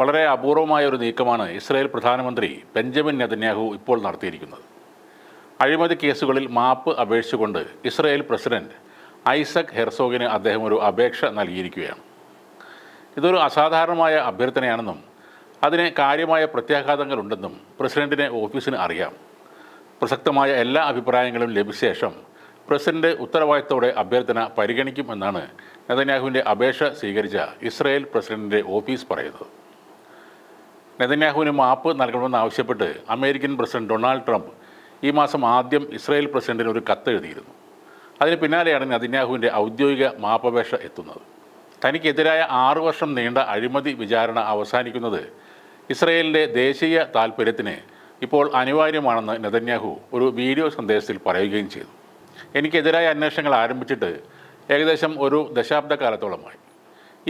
വളരെ അപൂർവമായ ഒരു നീക്കമാണ് ഇസ്രായേൽ പ്രധാനമന്ത്രി ബെഞ്ചമിൻ നെതന്യാഹു ഇപ്പോൾ നടത്തിയിരിക്കുന്നത്. അഴിമതി കേസുകളിൽ മാപ്പ് അപേക്ഷിച്ചുകൊണ്ട് ഇസ്രായേൽ പ്രസിഡന്റ് ഐസക് ഹെർസോഗിന് അദ്ദേഹം ഒരു അപേക്ഷ നൽകിയിരിക്കുകയാണ്. ഇതൊരു അസാധാരണമായ അഭ്യർത്ഥനയാണെന്നും അതിന് കാര്യമായ പ്രത്യാഘാതങ്ങളുണ്ടെന്നും പ്രസിഡന്റിനെ ഓഫീസിന് അറിയാം. പ്രസക്തമായ എല്ലാ അഭിപ്രായങ്ങളും ലഭിച്ച ശേഷം പ്രസിഡന്റ് ഉത്തരവാദിത്തോടെ അഭ്യർത്ഥന പരിഗണിക്കുമെന്നാണ് നെതന്യാഹുവിന്റെ അപേക്ഷ സ്വീകരിച്ച ഇസ്രായേൽ പ്രസിഡന്റിന്റെ ഓഫീസ് പറയുന്നത്. നെതന്യാഹുവിന് മാപ്പ് നൽകണമെന്ന് ആവശ്യപ്പെട്ട് അമേരിക്കൻ പ്രസിഡന്റ് ഡൊണാൾഡ് ട്രംപ് ഈ മാസം ആദ്യം ഇസ്രായേൽ പ്രസിഡന്റിന് ഒരു കത്ത് എഴുതിയിരുന്നു. അതിന് പിന്നാലെയാണ് നെതന്യാഹുവിന്റെ ഔദ്യോഗിക മാപ്പപേക്ഷ എത്തുന്നത്. തനിക്കെതിരായ ആറു വർഷം നീണ്ട അഴിമതി വിചാരണ അവസാനിക്കുന്നത് ഇസ്രയേലിന്റെ ദേശീയ താൽപ്പര്യത്തിന് ഇപ്പോൾ അനിവാര്യമാണെന്ന് നെതന്യാഹു ഒരു വീഡിയോ സന്ദേശത്തിൽ പറയുകയും ചെയ്തു. എനിക്കെതിരായ അന്വേഷണങ്ങൾ ആരംഭിച്ചിട്ട് ഏകദേശം ഒരു ദശാബ്ദക്കാലത്തോളമായി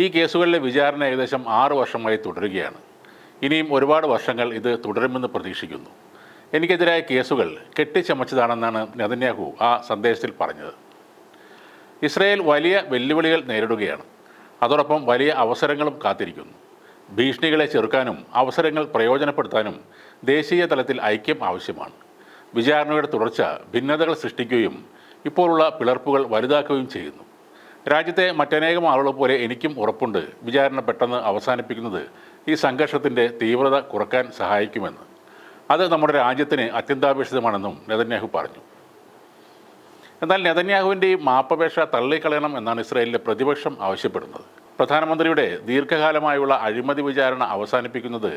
ഈ കേസുകളിലെ വിചാരണ ഏകദേശം ആറു വർഷമായി തുടരുകയാണ്. ഇനിയും ഒരുപാട് വർഷങ്ങൾ ഇത് തുടരുമെന്ന് പ്രതീക്ഷിക്കുന്നു. എനിക്കെതിരായ കേസുകൾ കെട്ടിച്ചമച്ചതാണെന്നാണ് നെതന്യാഹു ആ സന്ദേശത്തിൽ പറഞ്ഞത്. ഇസ്രയേൽ വലിയ വെല്ലുവിളികൾ നേരിടുകയാണ്. അതോടൊപ്പം വലിയ അവസരങ്ങളും കാത്തിരിക്കുന്നു. ഭീഷണികളെ ചെറുക്കാനും അവസരങ്ങൾ പ്രയോജനപ്പെടുത്താനും ദേശീയ തലത്തിൽ ഐക്യം ആവശ്യമാണ്. വിചാരണയുടെ തുടർച്ച ഭിന്നതകൾ സൃഷ്ടിക്കുകയും ഇപ്പോഴുള്ള പിളർപ്പുകൾ വലുതാക്കുകയും ചെയ്യുന്നു. രാജ്യത്തെ മറ്റനേകം ആളുകളെ പോലെ എനിക്കും ഉറപ്പുണ്ട് വിചാരണ പെട്ടെന്ന് അവസാനിപ്പിക്കുന്നത് ഈ സംഘർഷത്തിന്റെ തീവ്രത കുറയ്ക്കാൻ സഹായിക്കുമെന്ന്. അത് നമ്മുടെ രാജ്യത്തിന് അത്യന്താപേക്ഷിതമാണെന്നും നെതന്യാഹു പറഞ്ഞു. എന്നാൽ നെതന്യാഹുവിന്റെ ഈ മാപ്പപേക്ഷ തള്ളിക്കളയണം എന്നാണ് ഇസ്രായേലിലെ പ്രതിപക്ഷം ആവശ്യപ്പെടുന്നത്. പ്രധാനമന്ത്രിയുടെ ദീർഘകാലമായുള്ള അഴിമതി വിചാരണ അവസാനിപ്പിക്കുന്നത്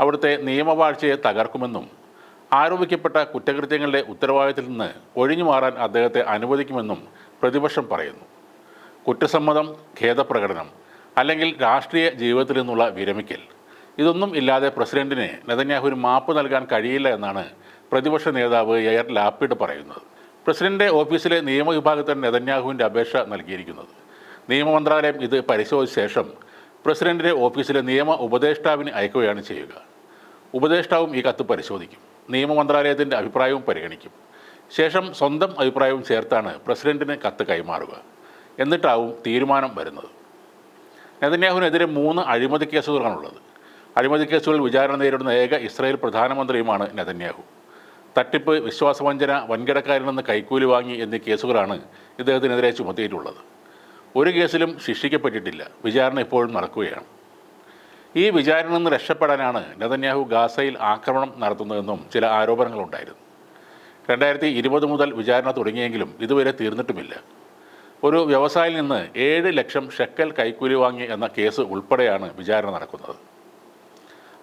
അവിടുത്തെ നിയമവാഴ്ചയെ തകർക്കുമെന്നും ആരോപിക്കപ്പെട്ട കുറ്റകൃത്യങ്ങളുടെ ഉത്തരവാദിത്തത്തിൽ നിന്ന് ഒഴിഞ്ഞു മാറാൻ അദ്ദേഹത്തെ അനുവദിക്കുമെന്നും പ്രതിപക്ഷം പറയുന്നു. കുറ്റസമ്മതം ഖേദപ്രകടനം അല്ലെങ്കിൽ രാഷ്ട്രീയ ജീവിതത്തിൽ നിന്നുള്ള വിരമിക്കൽ. ഇതൊന്നും ഇല്ലാതെ പ്രസിഡന്റിന് നെതന്യാഹുവിന് മാപ്പ് നൽകാൻ കഴിയില്ല എന്നാണ് പ്രതിപക്ഷ നേതാവ് എയർ ലാപ്പിഡ് പറയുന്നത്. പ്രസിഡന്റ് ഓഫീസിലെ നിയമവിഭാഗത്തിന് നെതന്യാഹുവിന്റെ അപേക്ഷ നൽകിയിരിക്കുന്നത്. നിയമമന്ത്രാലയം ഇത് പരിശോധിച്ച ശേഷം പ്രസിഡന്റിന്റെ ഓഫീസിലെ നിയമ ഉപദേഷ്ടാവിന് അയക്കുകയാണ് ചെയ്യുക. ഉപദേഷ്ടാവും ഈ കത്ത് പരിശോധിക്കും. നിയമമന്ത്രാലയത്തിന്റെ അഭിപ്രായവും പരിഗണിക്കും. ശേഷം സ്വന്തം അഭിപ്രായവും ചേർത്താണ് പ്രസിഡന്റിന് കത്ത് കൈമാറുക. എന്നിട്ടാവും തീരുമാനം വരുന്നത്. നെതന്യാഹുവിനെതിരെ മൂന്ന് അഴിമതി കേസുകളാണുള്ളത്. അഴിമതി കേസുകൾ വിചാരണ നേരിടുന്ന ഏക ഇസ്രായേൽ പ്രധാനമന്ത്രിയുമാണ് നെതന്യാഹു. തട്ടിപ്പ് വിശ്വാസവഞ്ചന വൻകിടക്കാരിൽ നിന്ന് കൈക്കൂലി വാങ്ങി എന്നീ കേസുകളാണ് ഇദ്ദേഹത്തിനെതിരെ ചുമത്തിയിട്ടുള്ളത്. ഒരു കേസിലും ശിക്ഷിക്കപ്പെട്ടിട്ടില്ല. വിചാരണ ഇപ്പോഴും നടക്കുകയാണ്. ഈ വിചാരണയിൽ നിന്ന് രക്ഷപ്പെടാനാണ് നെതന്യാഹു ഗാസയിൽ ആക്രമണം നടത്തുന്നതെന്നും ചില ആരോപണങ്ങളുണ്ടായിരുന്നു. രണ്ടായിരത്തി ഇരുപത് മുതൽ വിചാരണ തുടങ്ങിയെങ്കിലും ഇതുവരെ തീർന്നിട്ടുമില്ല. ഒരു വ്യവസായിയിൽ നിന്ന് ഏഴ് ലക്ഷം ഷെക്കൽ കൈക്കൂലി വാങ്ങി എന്ന കേസ് ഉൾപ്പെടെയാണ് വിചാരണ നടക്കുന്നത്.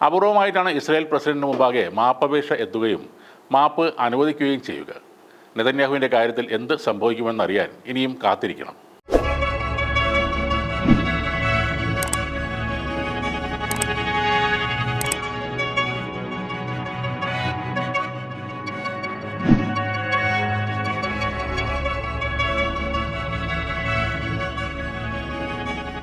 അപൂർവമായിട്ടാണ് ഇസ്രായേൽ പ്രസിഡന്റിന് മുമ്പാകെ മാപ്പപേക്ഷ എത്തുകയും മാപ്പ് അനുവദിക്കുകയും ചെയ്യുക. നെതന്യാഹുവിന്റെ കാര്യത്തിൽ എന്ത് സംഭവിക്കുമെന്നറിയാൻ ഇനിയും കാത്തിരിക്കണം.